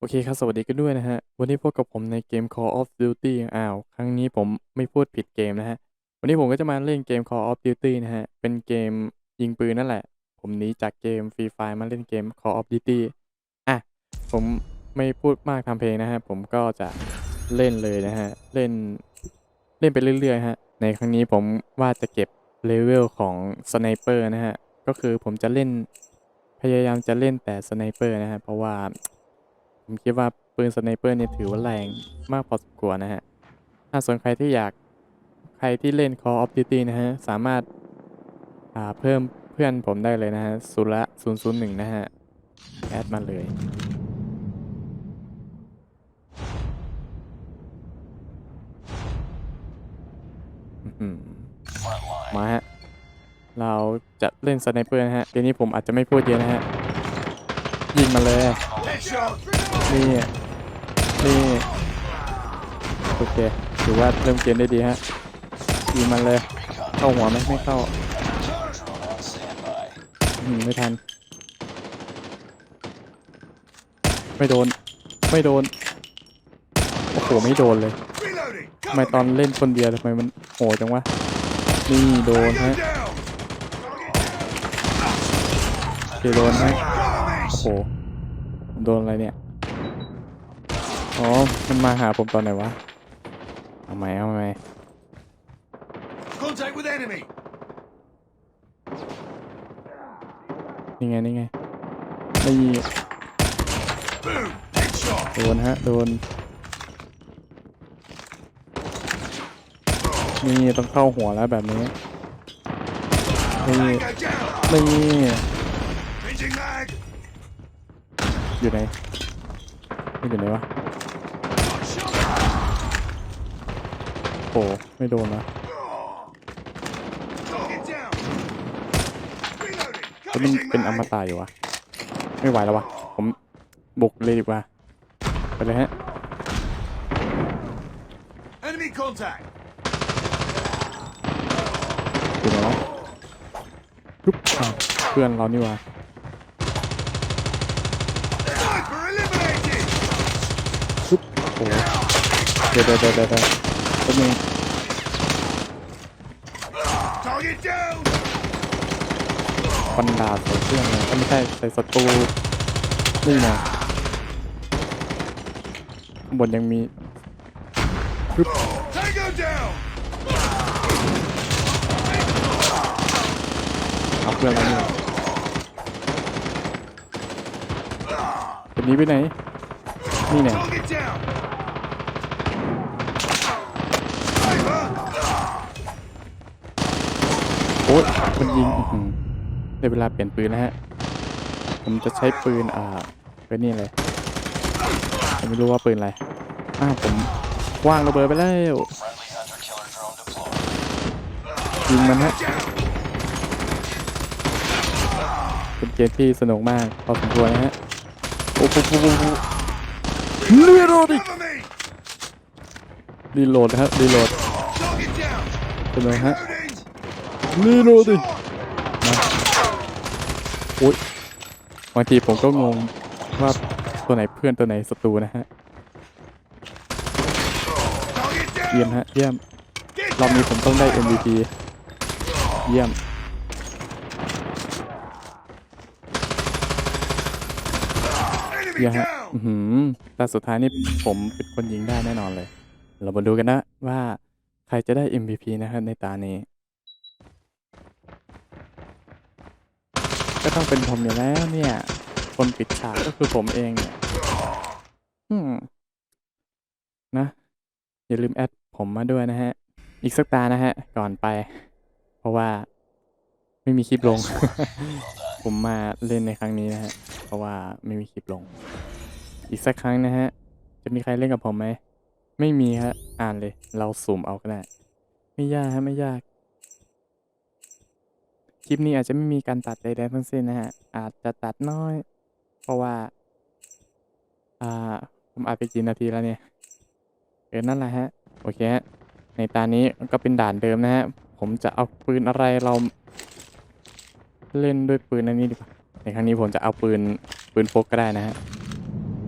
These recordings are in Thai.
โอเคครับ สวัสดีกันด้วยนะฮะ วันนี้พบกับผมในเกม Call of Duty อ้าว ครั้งนี้ผมไม่พูดผิดเกมนะฮะ วันนี้ผมก็จะมาเล่นเกม Call of Duty นะฮะ เป็นเกมยิงปืนนั่นแหละ ผมหนีจากเกม Free Fire มาเล่นเกม Call of Duty อะ ผมไม่พูดมากทำเพลงนะฮะ ผมก็จะเล่นเลยนะฮะ เล่น เล่นไปเรื่อยๆฮะ ในครั้งนี้ผมว่าจะเก็บเลเวลของสไนเปอร์นะฮะ ก็คือผมจะเล่น พยายามจะเล่นแต่สไนเปอร์นะฮะ เพราะว่า ผมคิดว่าปืนสไนเปอร์เนี่ยถือว่าแรงมากพอสมควรนะฮะ ถ้าสนใครที่อยากใครที่เล่น Call of Duty นะฮะ สามารถาเพิ่มเพื่อนผมได้เลยนะฮะสุระ001 นะฮะ แอดมาเลยมาฮะ เราจะเล่นสไนเปอร์นะฮะเดี๋ยวนี้ผมอาจจะไม่พูดเยอะนะฮะ ยิงมาเลย นี่ นี่ โอเค ถือว่าเริ่มเกมได้ดีฮะยิงมันเลย เข้าหัวไหมไม่เข้าอืมไม่ทัน ไม่โดน ไม่โดน โอ้โห ไม่โดนเลยทำไมตอนเล่นคนเดียวทำไมมันโหดจังวะ นี่โดนฮะโอเคโดนฮะโอ้โห โดนอะไรเนี่ย อ๋อ มันมาหาผมตอนไหนวะ เอาไหมเอาไหม Contact with enemy. นี่ไง นี่ไงนี่ Boom. Headshot. โดนฮะ โดน นี่ต้องเข้าหัวแล้วแบบนี้ นี่ Tango down. นี่ Changing mag. อยู่ไหนนี่อยู่ไหนวะ โอ้ไม่โดนนะ Target down. Reloading. แล้วมัน Finishing เป็นอม mag. ตะอยู่วะ ไม่ไหวแล้ววะ ผมบุกเลยดีกว่า ไปเลยฮะ Enemy contact. อยู่ไหนวะปุ๊บอ้าวเพื่อนเรานี่หว่า Sniper eliminated. ปุ๊บโอ้โหเดี๋ยวเดี๋ยวเดี๋ยว เดี๋ยวเดี๋ยวแป๊บนึง Target down. ฟันดาบใส่เพื่อนเลยเอ้ยไม่ใช่ใส่ศัตรูนี่นะข้างบนยังมีปุ๊บ Tango down. เอาเพื่อนเรานี่เป็นนี้ไปไหน นี่เนี่ย Target down. Sniper. โอ๊ยมันยิงอื้อหือได้เวลาเปลี่ยนปืนแล้วฮะ ผมจะใช้ปืนอ่าเป็นนี่เลยผมไม่รู้ว่าปืนอะไร อ้าวผมว่างระเบิดไปแล้วยิงมันฮะเป็นเกมที่สนุกมากพอสมควรนะฮะ โอ้โหโอ้โหโหรีโหลดดิ Cover me. รีโหลดนะฮะรีโหลดเป็นไงฮะ Reloading. รีโหลดดิ Shot. โอ๊ยบางทีผมก็งงว่าตัวไหนเพื่อนตัวไหนศัตรูนะฮะ เยี่ยมฮะ เยี่ยม Get รอบนี้ผมต้องได้ MVP เยี่ยม เยี่ยมฮะ อือหือแต่สุดท้ายนี่ผมเป็นคนยิงได้แน่นอนเลย เรามาดูกันนะว่าใครจะได้ MVP นะฮะในตานี้ ก็ต้องเป็นผมอยู่แล้วเนี่ย คนปิดฉากก็คือผมเองเนี่ยอืมนะ อย่าลืมแอดผมมาด้วยนะฮะ อีกสักตานะฮะ ก่อนไป เพราะว่าไม่มีคลิปลง ผมมาเล่นในครั้งนี้นะฮะ เพราะว่าไม่มีคลิปลง อีกสักครั้งนะฮะ จะมีใครเล่นกับผมไหม ไม่มีฮะ อ่านเลย เราสุ่มเอาก็ได้ ไม่ยากฮะ ไม่ยาก คลิปนี้อาจจะไม่มีการตัดใดๆทั้งสิ้นนะฮะ อาจจะตัดน้อย เพราะว่า อ่า ผมอาจไปกี่นาทีแล้วเนี่ย เออ นั่นแหละฮะ โอเคฮะ ในตานี้ก็เป็นด่านเดิมนะฮะ ผมจะเอาปืนอะไรเรา เล่นด้วยปืนอันนี้ดีกว่า ในครั้งนี้ผมจะเอาปืนปืนพกก็ได้นะฮะ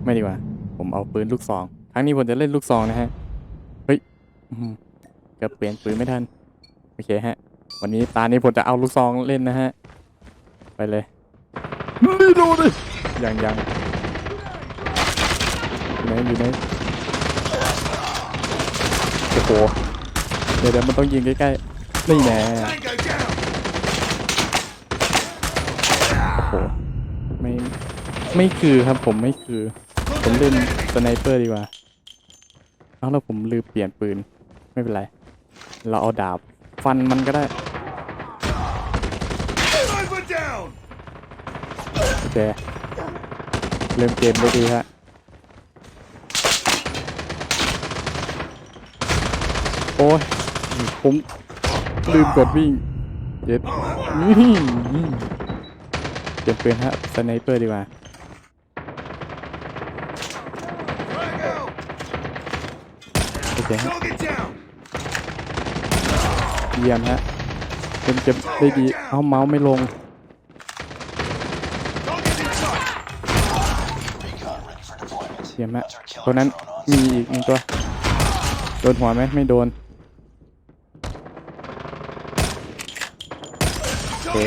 ไม่ดีกว่า ผมเอาปืนลูกซอง ครั้งนี้ผมจะเล่นลูกซองนะฮะ เฮ้ยเกือบเปลี่ยนปืนไม่ทัน โอเคฮะ วันนี้ตานี้ผมจะเอาลูกซองเล่นนะฮะ ไปเลยนี่ดูดิยังยังอยู่ไหนอยู่ไหนโอ้โหเดี๋ยวเดี๋ยวมันต้องยิงใกล้ๆนี่แน่ Tango down. โอ้โหไม่ไม่คือครับผมไม่คือ ผมเล่นสไนเปอร์ดีกว่าเอาแล้วผมลืมเปลี่ยนปืนไม่เป็นไร เราเอาดาบฟันมันก็ได้ Sniper down. โอเคเริ่มเกมได้ดีฮะโอ้ยผมลืมกดวิ่งเจ็ดนี่เปลี่ยนปืนฮะสไนเปอร์ดีกว่าโอเคฮะเยี่ยมฮะเก็บเก็บได้ดี เอาเมาส์ไม่ลง เยี่ยมฮะตัวนั้นมีอีกหนึ่งตัว โดนหัวไหมไม่โดนโอเค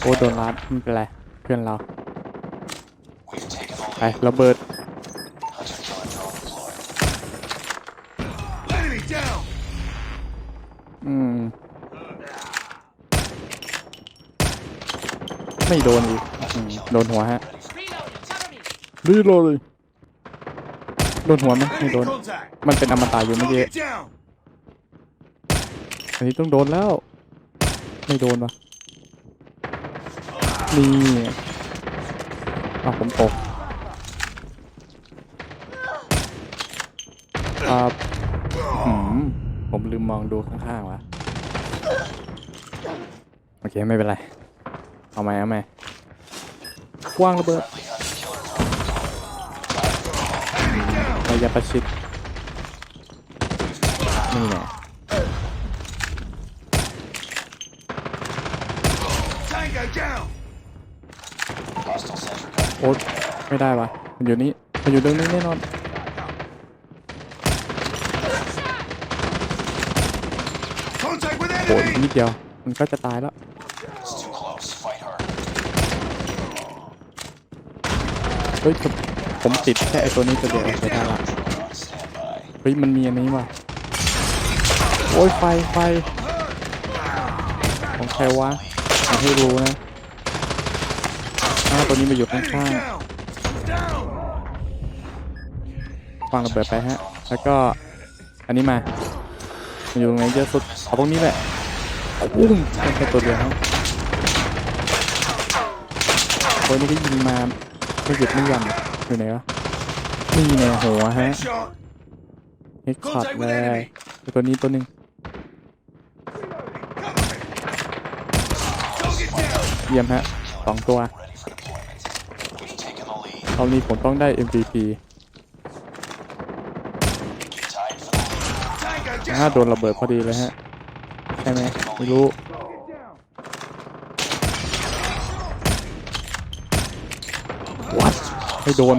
โอ้โดนรัดไม่เป็นไรเพื่อนเราไประเบิดอืม ไม่โดนอีกอืมโดนหัวฮะ รีโหลดเลย โดนหัวไหมไม่โดน Enemy contact. มันเป็นอมตะอยู่เมื่อกี้ Target down. อันนี้ต้องโดนแล้ว ไม่โดนวะนี่เอาผมตกอ่าหืมผมลืมมองดูข้างๆวะโอเค ไม่เป็นไร เอาไหมเอาไหมกว้างระเบิดระยะประชิดนี่แหละโอ๊ตไม่ได้วะมันอยู่นี่มันอยู่ตรงนี้แน่นอนโอ้ยนิดเดียว มันก็จะตายแล้ว เฮ้ยผมผมติดแค่ไอตัวนี้ตัวเดียวโอเคได้ละเฮ้ยมันมีอันนี้ว่ะโอ้ยไฟไฟของใครวะอยาให้รู้นะอ้าวตัวนี้มาอยู่ข้างๆวางระเบิดไปฮะ แล้วก็อันนี้มามันอยู่ตรงไหนเยอะสุดเอาตรงนี้แหละอุ้มแค่ตัวเดียวครับตันี้ก็ยิงมา ไม่หยุดไม่หย่อนอยู่ไหนวะนี่ในหัวฮะ Headshot. เฮดช็อตเลยตัวนี้ตัวหนึ่ง Cover me. Target down. เยี่ยมฮะสองตัวตอนนี้ผมต้องได้ MVP Tango ถ้า down. โดนระเบิดพอดีเลยฮะ ใช่ไหมไม่รู้ วัดไม่โดน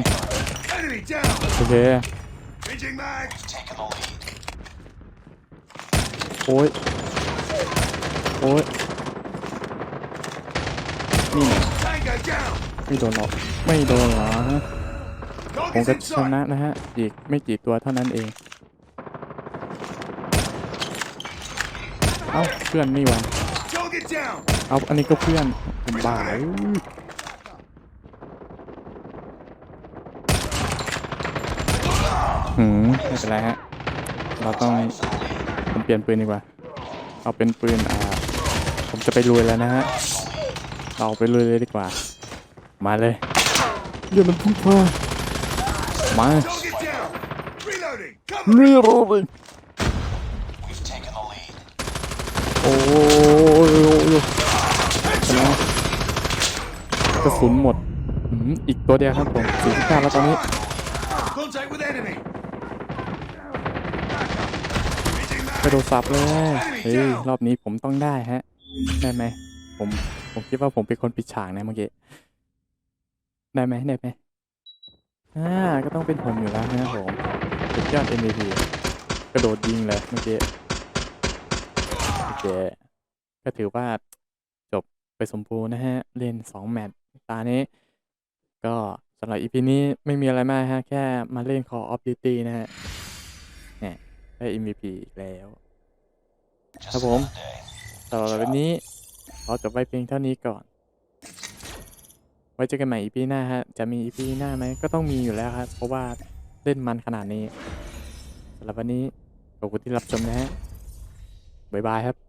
โอเค โอ้ย โอ้ย นี่ไม่โดนหรอก ไม่โดนหรอฮะผมก็ชนะนะฮะอีกไม่กี่ตัวเท่านั้นเอง เอ้า เพื่อนนี่วะเอาอันนี้ก็เพื่อนผมบ้าย หืมไม่เป็นไรฮะ เราต้องผมเปลี่ยนปืนดีกว่า เอาเป็นปืนอ่า ผมจะไปลุยแล้วนะฮะ เราไปลุยเลยดีกว่า มาเลยเดี๋ยวมันพุ่งพลาดมา Target down. Reloading. Cover me. เรียบร้อยโอ้ยโอ้ยโอ้ยนะกระสุนหมดอืมอีกตัวเดียวครับผมสี่สิบเก้าแล้วตอนนี้ กระโดดสับเลยเฮ้ยรอบนี้ผมต้องได้ฮะ ได้ไหมผมผมคิดว่าผมเป็นคนปิดฉากนะเมื่อกี้ได้ไหมได้ไหมอ่าก็ต้องเป็นผมอยู่แล้วนะครับผมสุดยอด MVP กระโดดยิงเลยเมื่อกี้โอเคก็ถือว่าจบไปสมบูรณ์นะฮะ เล่น 2 แมตช์ตานี้ ก็สำหรับ EP นี้ไม่มีอะไรมากฮะ แค่มาเล่น Call of Duty นะฮะ ได้ MVP อีกแล้ว ครับผมสำหรับวันนี้ขอจบไว้เพียงเท่านี้ก่อน ไว้เจอกันใหม่ EP หน้าฮะ จะมี EP หน้าไหมก็ต้องมีอยู่แล้วครับ เพราะว่าเล่นมันขนาดนี้สำหรับวันนี้ขอบคุณที่รับชมนะฮะบ๊ายบายครับ